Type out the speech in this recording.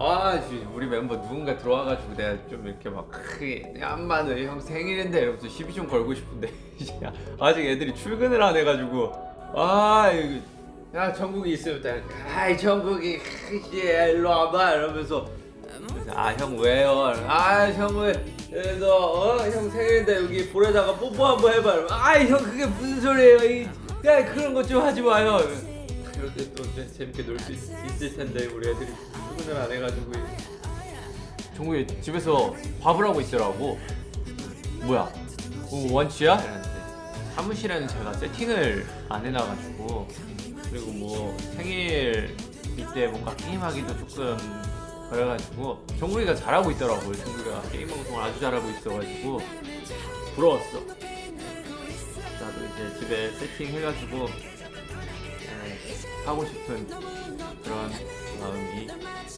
아 지- 우리 멤버 누군가 들어와가지고 내가 좀 이렇게 막 크게 안마는 형 생일인데 이러면서 시비 좀 걸고 싶은데 아직 애들이 출근을 안 해가지고 아 이거 야 정국이 있으면 딱 아이 정국이 이제 일로 와봐 이러면서 아 형 왜요? 아 형은 너형 생일인데 여기 볼에다가 뽀뽀 한번 해봐. 아형 그게 무슨 소리예요? 이, 야 그런 거좀 하지 마요. 때또 재밌게 놀 수 있을 텐데 우리 애들이 출근을 안 해가지고 종국이 집에서 밥을 하고 있더라고. 뭐야? 어, 원치야? 이랬는데 사무실에는 제가 세팅을 안 해놔가지고 그리고 뭐 생일 이때 뭔가 게임하기도 조금 그래가지고 정국이가 잘하고 있더라고요. 정국이가 게임 방송을 아주 잘하고 있어가지고 부러웠어. 나도 이제 집에 세팅해가지고 에, 하고 싶은 그런 마음이